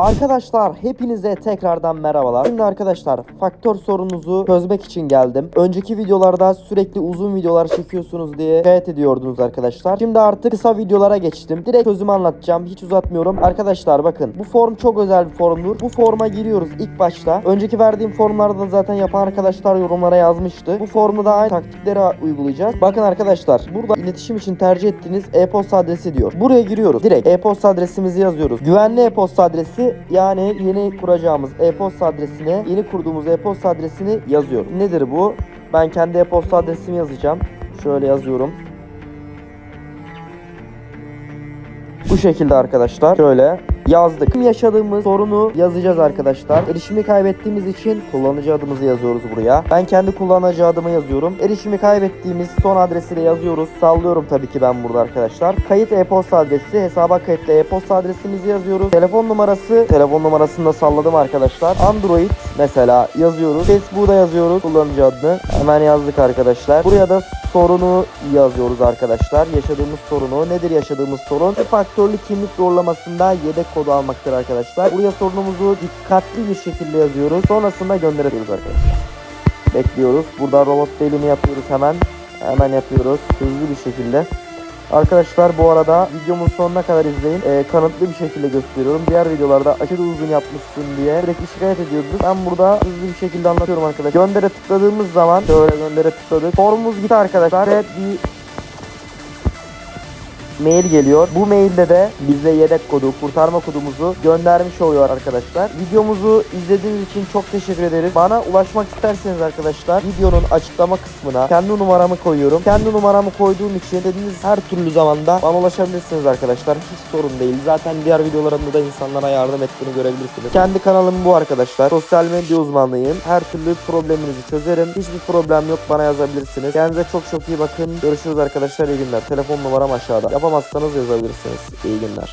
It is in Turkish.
Arkadaşlar hepinize tekrardan merhabalar. Şimdi arkadaşlar faktör sorununuzu çözmek için geldim. Önceki videolarda sürekli uzun videolar çekiyorsunuz diye şikayet ediyordunuz arkadaşlar. Şimdi artık kısa videolara geçtim. Direkt çözümü anlatacağım. Hiç uzatmıyorum. Arkadaşlar bakın bu form çok özel bir formdur. Bu forma giriyoruz ilk başta. Önceki verdiğim formlarda da zaten yapan arkadaşlar yorumlara yazmıştı. Bu formda da aynı taktikleri uygulayacağız. Bakın arkadaşlar burada iletişim için tercih ettiğiniz e-posta adresi diyor. Buraya giriyoruz. Direkt e-posta adresimizi yazıyoruz. Güvenli e-posta adresi yani yeni kuracağımız e-posta adresine yeni kurduğumuz e-posta adresini yazıyoruz. Nedir bu? Ben kendi e-posta adresimi yazacağım. Şöyle yazıyorum. Bu şekilde arkadaşlar. Şöyle yazdık. Yaşadığımız sorunu yazacağız arkadaşlar. Erişimi kaybettiğimiz için kullanıcı adımızı yazıyoruz buraya. Ben kendi kullanıcı adımı yazıyorum. Erişimi kaybettiğimiz son adresi de yazıyoruz. Sallıyorum tabii ki ben burada arkadaşlar. Kayıt e-posta adresi, hesaba kayıtlı e-posta adresimizi yazıyoruz. Telefon numarası, telefon numarasını da salladım arkadaşlar. Android mesela yazıyoruz. Facebook'u da yazıyoruz kullanıcı adını. Hemen yazdık arkadaşlar. Buraya da sorunu yazıyoruz arkadaşlar. Yaşadığımız sorunu. Nedir yaşadığımız sorun? Bir faktörlü kimlik doğrulamasında yedek kodu almaktır arkadaşlar. Buraya sorunumuzu dikkatli bir şekilde yazıyoruz. Sonrasında gönderiyoruz arkadaşlar. Bekliyoruz. Burada robot delimi yapıyoruz hemen. Hemen yapıyoruz. Hızlı bir şekilde. Arkadaşlar bu arada videomun sonuna kadar izleyin. Ee, kanıtlı bir şekilde gösteriyorum. Diğer videolarda aşırı uzun yapmışsın diye sürekli şikayet ediyordunuz. Ben burada hızlı bir şekilde anlatıyorum arkadaşlar. Göndere tıkladığımız zaman şöyle göndere tıkladık. Formumuz gitti arkadaşlar. Ve bir mail geliyor. Bu mailde de bize yedek kodu, kurtarma kodumuzu göndermiş oluyor arkadaşlar. Videomuzu izlediğiniz için çok teşekkür ederiz. Bana ulaşmak isterseniz arkadaşlar videonun açıklama kısmına kendi numaramı koyuyorum. Kendi numaramı koyduğum için dediğiniz her türlü zamanda bana ulaşabilirsiniz arkadaşlar. Hiç sorun değil. Zaten diğer videolarımda da insanlara yardım ettiğini görebilirsiniz. Kendi kanalım bu arkadaşlar. Sosyal medya uzmanlığıyım. Her türlü probleminizi çözerim. Hiçbir problem yok bana yazabilirsiniz. Kendinize çok çok iyi bakın. Görüşürüz arkadaşlar. İyi günler. Telefon numaram aşağıda. Yapamazsanız yazabilirsiniz. İyi günler.